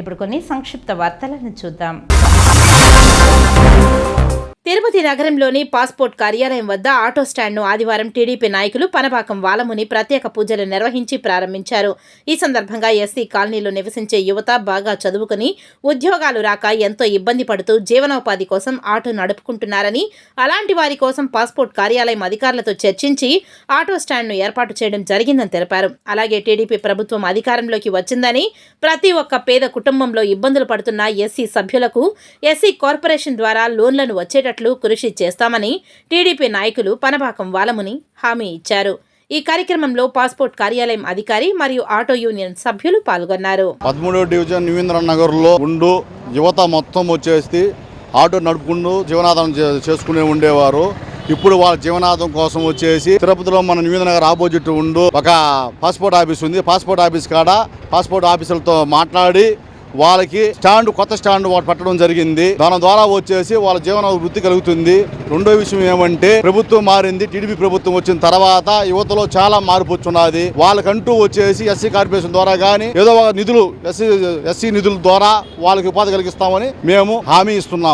ఇప్పుడు కొన్ని సంక్షిప్త వార్తలను చూద్దాం. తిరుపతి నగరంలోని పాస్పోర్ట్ కార్యాలయం వద్ద ఆటో స్టాండ్ను ఆదివారం టీడీపీ నాయకులు పనపాకం వాలముని ప్రత్యేక పూజలు నిర్వహించి ప్రారంభించారు. ఈ సందర్భంగా ఎస్సీ కాలనీలో నివసించే యువత బాగా చదువుకుని ఉద్యోగాలు రాక ఎంతో ఇబ్బంది పడుతూ జీవనోపాధి కోసం ఆటో నడుపుకుంటున్నారని అలాంటి వారి కోసం పాస్పోర్ట్ కార్యాలయం అధికారులతో చర్చించి ఆటో స్టాండ్ను ఏర్పాటు చేయడం జరిగిందని తెలిపారు. అలాగే టీడీపీ ప్రభుత్వం అధికారంలోకి వచ్చిందని ప్రతి ఒక్క పేద కుటుంబంలో ఇబ్బందులు పడుతున్న ఎస్సీ సభ్యులకు ఎస్సీ కార్పొరేషన్ ద్వారా లోన్లను వచ్చేటట్లు కృషి చేస్తామని టీడీపీ నాయకులు పనబాకం వాలముని హామీ ఇచ్చారు. ఈ కార్యక్రమంలో పాస్పోర్ట్ కార్యాలయం అధికారి మరియు ఆటో యూనియన్ సభ్యులు పాల్గొన్నారు. పదమూడో డివిజన్ నివేంద్ర నగర్లో ఉండు యువత మొత్తం వచ్చేసి ఆటో నడుపుకుంటూ జీవనాధారం చేసుకునే ఉండేవారు. ఇప్పుడు వాళ్ళ జీవనాధం కోసం వచ్చేసి తిరుపతిలో మన నివేంద్ర నగర్ ఆపోజిట్ ఉండు ఒక పాస్పోర్ట్ ఆఫీస్ ఉంది. పాస్పోర్ట్ ఆఫీస్ కాడ పాస్పోర్ట్ ఆఫీసులతో మాట్లాడి వాళ్ళకి స్టాండ్ కొత్త స్టాండ్ పట్టడం జరిగింది. దాని ద్వారా వచ్చేసి వాళ్ళ జీవన వృద్ధి కలుగుతుంది. రెండో విషయం ఏమంటే ప్రభుత్వం మారింది టీడీపీ ప్రభుత్వం వచ్చిన తర్వాత యువతలో చాలా మార్పు వచ్చున్నది వాళ్ళకంటూ వచ్చేసి ఎస్సీ కార్పొరేషన్ ద్వారా కానీ ఏదో ఒక నిధులు ఎస్సీ ఎస్సీ నిధుల ద్వారా వాళ్ళకి ఉపాధి కలిగిస్తామని మేము హామీ ఇస్తున్నాం.